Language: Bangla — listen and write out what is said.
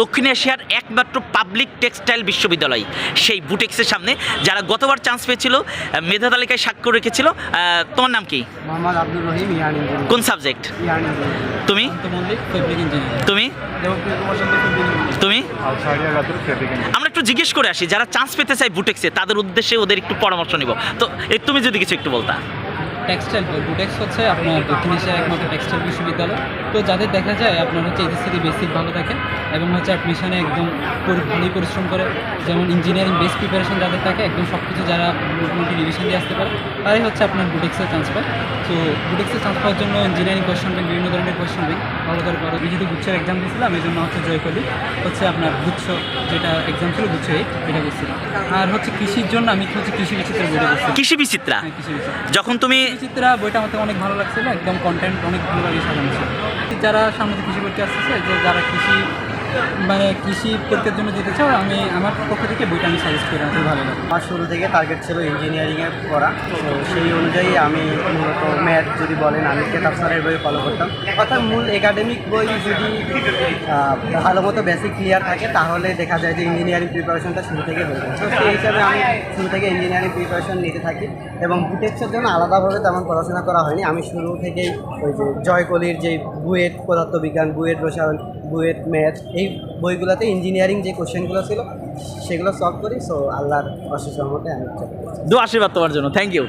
দক্ষিণ এশিয়ার একমাত্র পাবলিক টেক্সটাইল বিশ্ববিদ্যালয় সেই বুটেক্সের সামনে যারা গতবার চান্স পেয়েছিল মেধা তালিকায় স্বাক্ষর রেখেছিল তোমার নাম কি? মোহাম্মদ আব্দুল রহিম কোন সাবজেক্ট? তুমি? তুমি? তুমি? আমরা একটু জিজ্ঞেস করে আসি যারা চান্স পেতে চাই বুটেক্সে তাদের উদ্দেশ্যে ওদের একটু পরামর্শ নিব। তো এই তুমি যদি কিছু একটু বলতা। টেক্সটাইল বুটেক্স হচ্ছে আপনার দক্ষিণ এশিয়ার একমাত্র টেক্সটাইল বিশ্ববিদ্যালয়। তো যাদের দেখা যায় আপনার হচ্ছে এদের থেকে বেসিক ভালো থাকে এবং হচ্ছে অ্যাডমিশনে একদম ভালোই পরিশ্রম করে যেমন ইঞ্জিনিয়ারিং বেস প্রিপারেশন যাদের থাকে একদম সব কিছু যারা মোটামুটি রিভিশন দিয়ে আসতে পারে তারাই হচ্ছে আপনার বুটেক্সের চান্স পায়। তো বুটেক্সের চান্স পাওয়ার জন্য ইঞ্জিনিয়ারিং কোয়েশন ব্যাংক বিভিন্ন ধরনের কোয়েশন ব্যাংক ভালো করে করো আমি যেহেতু গুচ্ছের এক্সাম দিয়েছিলাম এই জন্য হচ্ছে জয়কলি হচ্ছে আপনার গুচ্ছ যেটা এক্সাম ছিল গুচ্ছ এই এটা করছিলাম। আর হচ্ছে কৃষির জন্য আমি হচ্ছে কৃষি বিচিত্রা বইটা কৃষি বিচিত্রা? হ্যাঁ, কৃষি বিচিত্র। যখন তুমি চিত্রা বইটা আমাকে অনেক ভালো লাগছিল, একদম কন্টেন্ট অনেক ভালোভাবে সাজানো ছিল যারা সামনে কৃষি করতে আসতেছে, যে যারা কৃষি মানে কৃষি পরীক্ষার জন্য যেতে চাও, আমি আমার পক্ষ থেকে বইটা আমি সাজেস্ট করি, আমার খুব ভালো লাগে। আমার শুরু থেকে টার্গেট ছিল ইঞ্জিনিয়ারিংয়ে পড়া, তো সেই অনুযায়ী আমি মূলত ম্যাথ যদি বলেন, আমি কেতাব স্যারের বই ফলো করতাম। অর্থাৎ মূল একাডেমিক বই যদি ভালো মতো বেসিক ক্লিয়ার থাকে, তাহলে দেখা যায় যে ইঞ্জিনিয়ারিং প্রিপারেশনটা শুরু থেকে হয়ে যায় তো সেই হিসাবে আমি শুরু থেকে ইঞ্জিনিয়ারিং প্রিপারেশন নিতে থাকি এবং বিটেক্সের জন্য আলাদাভাবে তেমন পড়াশোনা করা হয়নি, আমি শুরু থেকেই ওই যে জয়কলির যে বুয়েট পদার্থবিজ্ঞান, বুয়েট রসায়ন বুয়েট ম্যাথ এই বইগুলোতে ইঞ্জিনিয়ারিং যে কোশ্চেনগুলো ছিল, সেগুলো সলভ করি। সো আল্লাহর অশেষ রহমতে আমি দু আশীর্বাদ তোমার জন্য। Thank you